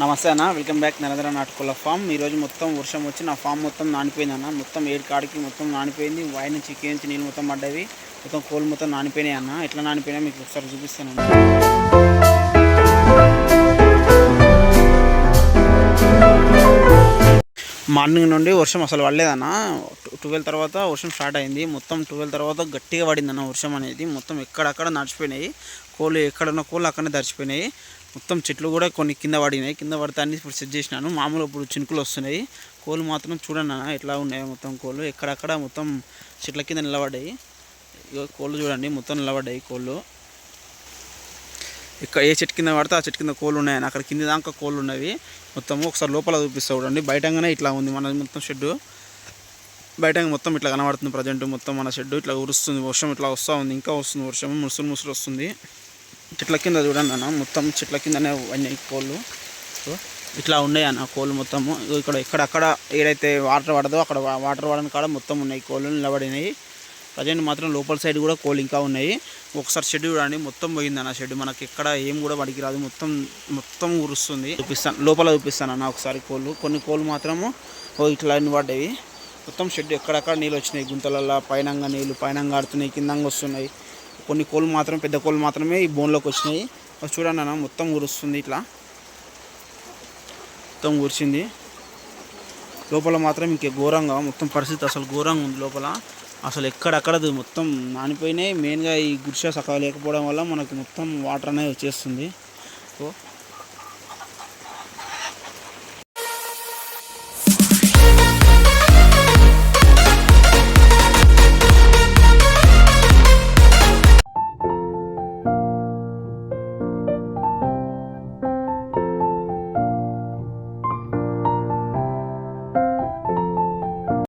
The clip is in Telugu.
నమస్తే అన్న. వెల్కమ్ బ్యాక్ నరేంద్ర నాటుకోళ్ళ ఫామ్ ఈరోజు మొత్తం వర్షం వచ్చి నా ఫామ్ మొత్తం నానిపోయింది అన్న. మొత్తం ఏడు కాడికి మొత్తం నానిపోయింది. వాయి నుంచి కే నుంచి నీళ్ళు మొత్తం పడ్డవి. మొత్తం కోళ్ళు మొత్తం నానిపోయినాయి అన్న. ఎట్లా నానిపోయినా మీకు ఒకసారి చూపిస్తాను మార్నింగ్ నుండి వర్షం అసలు పడలేదన్న. ట్వెల్వ్ తర్వాత వర్షం స్టార్ట్ అయింది. మొత్తం ట్వెల్వ్ తర్వాత గట్టిగా పడిందన్న వర్షం అనేది. మొత్తం ఎక్కడక్కడ నడిచిపోయినాయి. కోళ్ళు ఎక్కడున్న కోళ్ళు అక్కడనే తడిచిపోయినాయి. మొత్తం చెట్లు కూడా కొన్ని కింద పడినాయి. కింద పడితే అన్ని ఇప్పుడు సెట్ చేసినాను. మామూలు ఇప్పుడు చినుకులు వస్తున్నాయి. కోళ్ళు మాత్రం చూడండి అన్న ఎట్లా ఉన్నాయి మొత్తం కోళ్ళు. ఎక్కడక్కడ మొత్తం చెట్ల కింద నిలబడ్డాయి. కోళ్ళు చూడండి మొత్తం నిలబడ్డాయి కోళ్ళు. ఇక్కడ ఏ చెట్టు కింద పడితే ఆ చెట్టు కింద కోళ్ళు ఉన్నాయని అక్కడ కింద దాకా కోళ్ళు ఉన్నవి. మొత్తం ఒకసారి లోపల చూపిస్తా చూడండి. బయటంగానే ఇట్లా ఉంది మన మొత్తం షెడ్డు. బయట మొత్తం ఇట్లా కనబడుతుంది ప్రజెంట్. మొత్తం మన షెడ్డు ఇట్లా ఉరుస్తుంది. వర్షం ఇట్లా వస్తూ ఉంది. ఇంకా వస్తుంది వర్షం. ముసురు ముసురు వస్తుంది. చెట్ల కింద చూడండి అన్న. మొత్తం చెట్ల కిందనే ఉన్నాయి కోళ్ళు. ఇట్లా ఉన్నాయి అన్న కోళ్ళు మొత్తము. ఇక్కడ ఎక్కడక్కడ ఏదైతే వాటర్ పడదో అక్కడ వాటర్ పడని కాడ మొత్తం ఉన్నాయి కోళ్ళు. నిలబడినాయి. ప్రజెంట్ మాత్రం లోపల సైడ్ కూడా కోళ్ళు ఇంకా ఉన్నాయి. ఒకసారి షెడ్ చూడండి మొత్తం పోయింది అన్న షెడ్. మనకి ఎక్కడ ఏం కూడా పడికి రాదు. మొత్తం మొత్తం ఉరుస్తుంది చూపిస్తాను లోపల చూపిస్తాను అన్న ఒకసారి కోళ్ళు. కొన్ని కోళ్ళు మాత్రము ఓ ఇట్లా పడ్డాయి మొత్తం షెడ్ ఎక్కడక్కడ నీళ్ళు వచ్చినాయి. గుంతలల్లో పైనంగా నీళ్ళు పైనంగా ఆడుతున్నాయి కిందంగా వస్తున్నాయి. కొన్ని కోళ్ళు మాత్రం పెద్ద కోళ్ళు మాత్రమే ఈ బోన్లోకి వచ్చినాయి. చూడండి అన్న మొత్తం ఉరుస్తుంది ఇట్లా. మొత్తం ఉరిచింది లోపల మాత్రం ఇంకే ఘోరంగా మొత్తం పరిస్థితి అసలు ఘోరంగా ఉంది లోపల. అసలు ఎక్కడక్కడ మొత్తం నానిపోయినాయి మెయిన్గా ఈ గుడిసె సకాలు లేకపోవడం వల్ల మనకు మొత్తం వాటర్ అనేది వచ్చేస్తుంది. సో